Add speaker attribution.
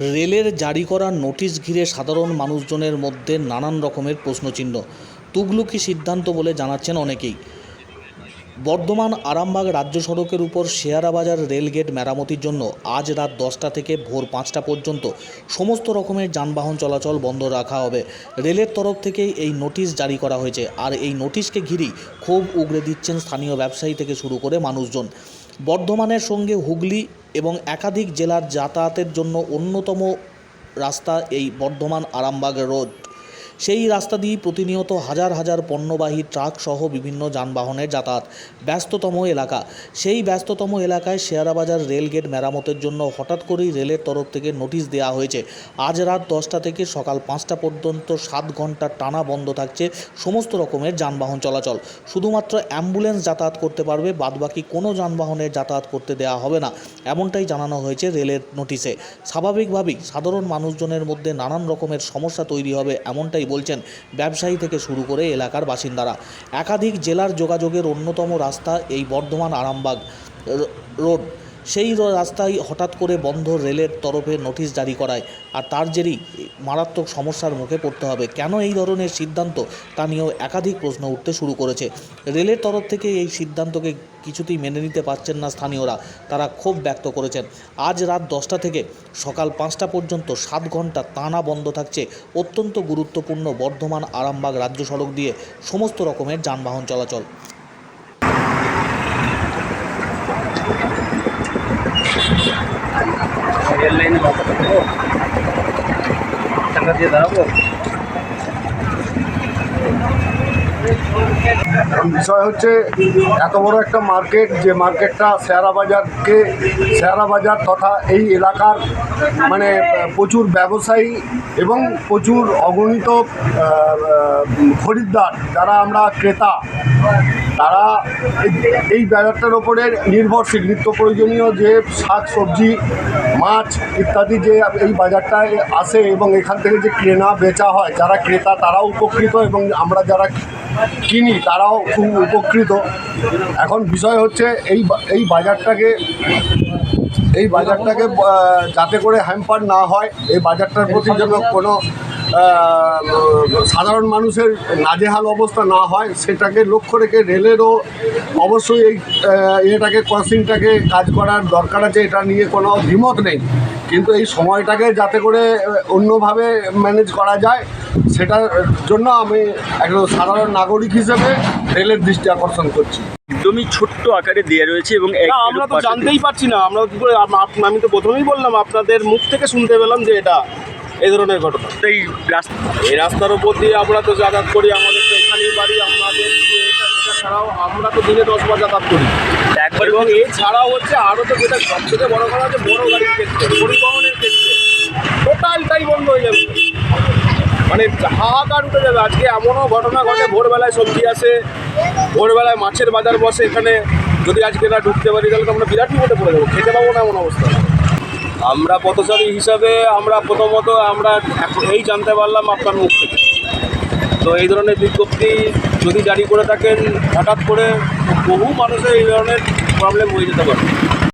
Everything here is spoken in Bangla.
Speaker 1: রেলের জারি করা নোটিশ ঘিরে সাধারণ মানুষজনের মধ্যে নানান রকমের প্রশ্নচিহ্ন। তুগলুকি সিদ্ধান্ত বলে জানাচ্ছেন অনেকেই। বর্ধমান আরামবাগ রাজ্য সড়কের উপর শেয়ারাবাজার রেলগেট মেরামতির জন্য আজ রাত দশটা থেকে ভোর পাঁচটা পর্যন্ত সমস্ত রকমের যানবাহন চলাচল বন্ধ রাখা হবে। রেলের তরফ থেকেই এই নোটিশ জারি করা হয়েছে আর এই নোটিশকে ঘিরেই ক্ষোভ উগড়ে দিচ্ছেন স্থানীয় ব্যবসায়ী থেকে শুরু করে মানুষজন। বর্ধমানের সঙ্গে হুগলি এবং একাধিক জেলার যাতায়াতের জন্য অন্যতম রাস্তা এই বর্ধমান আরামবাগ রোড। সেই রাস্তা দিয়ে প্রতিনিয়ত হাজার হাজার পণ্যবাহী ট্রাক সহ বিভিন্ন যানবাহনের যাতায়াত। ব্যস্ততম এলাকা। সেই ব্যস্ততম এলাকায় শেয়ারাবাজার রেলগেট মেরামতের জন্য হঠাৎ করেই রেলের তরফ থেকে নোটিশ দেওয়া হয়েছে। আজ রাত দশটা থেকে সকাল পাঁচটা পর্যন্ত সাত ঘণ্টা টানা বন্ধ থাকছে সমস্ত রকমের যানবাহন চলাচল। শুধুমাত্র অ্যাম্বুলেন্স যাতায়াত করতে পারবে, বাদবাকি কোনো যানবাহনের যাতায়াত করতে দেওয়া হবে না, এমনটাই জানানো হয়েছে রেলের নোটিশে। স্বাভাবিকভাবেই সাধারণ মানুষজনের মধ্যে নানান রকমের সমস্যা তৈরি হবে, এমনটাই বলছেন, ব্যবসায়ী থেকে শুরু করে এলাকার বাসিন্দারা। একাধিক জেলার যোগাযোগের অন্যতম রাস্তা এই বর্ধমান আরামবাগ রোড। সেই রাস্তায় হঠাৎ করে বন্ধ রেলের তরফে নোটিশ জারি করায়। আর তার জেরেই মারাত্মক সমস্যার মুখে পড়তে হবে। কেন এই ধরনের সিদ্ধান্ত? তা নিয়েও একাধিক প্রশ্ন উঠতে শুরু করেছে। রেলের তরফ থেকে এই সিদ্ধান্তকে কিছুতেই মেনে নিতে পারছেন না স্থানীয়রা। তারা ক্ষোভ ব্যক্ত করেছেন। আজ রাত দশটা থেকে সকাল পাঁচটা পর্যন্ত সাত ঘণ্টা টানা বন্ধ থাকছে অত্যন্ত গুরুত্বপূর্ণ বর্ধমান আরামবাগ রাজ্য সড়ক দিয়ে সমস্ত রকমের যানবাহন চলাচল।
Speaker 2: Real line na mga kapatid ko. Sangat
Speaker 3: yun ako. বিষয় হচ্ছে, এত বড় একটা মার্কেট, যে মার্কেটটা শেয়ারা বাজারকে শেয়ারা বাজার তথা এই এলাকার মানে প্রচুর ব্যবসায়ী এবং প্রচুর অগণিত খরিদ্দার যারা আমরা ক্রেতা, তারা এই- এই বাজারটার ওপরে নির্ভরশীল। নিত্য প্রয়োজনীয় যে শাক, সবজি, মাছ ইত্যাদি যে এই বাজারটায় আসে এবং এখান থেকে যে কেনা, বেচা হয়, যারা ক্রেতা তারাও উপকৃত এবং আমরা যারা কিনি, তারাও খুব উপকৃত। এখন বিষয় হচ্ছে এই এই বাজারটাকে এই বাজারটাকে যাতে করে হ্যাম্পার না হয়, এই বাজারটার প্রতি যেন কোনো সাধারণ মানুষের নাজেহাল অবস্থা না হয়, সেটাকে লক্ষ্য রেখে রেলেরও অবশ্যই এই এটাকে ক্রসিংটাকে কাজ করার দরকার আছে, এটা নিয়ে কোনো দ্বিমত নেই। কিন্তু এই সময়টাকে যাতে করে অন্যভাবে ম্যানেজ করা যায় সেটার জন্য আমি একজন সাধারণ নাগরিক হিসেবে রেলের দৃষ্টি আকর্ষণ করছি।
Speaker 2: একদমই ছোট্ট আকারে দেওয়া রয়েছে এবং
Speaker 4: আমরা তো জানতেই পারছি না। আমরা কি করে আমি তো প্রথমেই বললাম আপনাদের মুখ থেকে শুনতে পেলাম যে এটা এই ধরনের ঘটনা।
Speaker 2: এই রাস্তা
Speaker 4: এই রাস্তার উপর দিয়ে আমরা তো যাতায়াত করি আমাদের তো এখানেই বাড়ি আমাদের ছাড়াও আমরা তো দিনে দশ বার যাতায়াত করি।
Speaker 2: একবার
Speaker 4: এবং এছাড়াও হচ্ছে আরও তো যেটা সব থেকে বড় কথা হচ্ছে বড় গাড়ির ক্ষেত্রে। পরিবহনের ক্ষেত্রে টোটালটাই বন্ধ হয়ে যাবে মানে হাহাকার উঠে যাবে। আজকে এমনও ঘটনা ঘটে, ভোরবেলায় সবজি আসে, ভোরবেলায় মাছের বাজার বসে এখানে। যদি আজকে না ঢুকতে পারি, তাহলে তো আমরা বিরাট বিপদে পড়ে যাব। খেতে পাবো না এমন অবস্থা। আমরা পথচারী হিসাবে, আমরা প্রথমত আমরা এই জানতে পারলাম আপনার মুখ থেকে। তো এই ধরনের বিজ্ঞপ্তি যদি জারি করে থাকেন, হঠাৎ করে বহু মানুষের এই ধরনের প্রবলেম হয়ে যেতে পারে।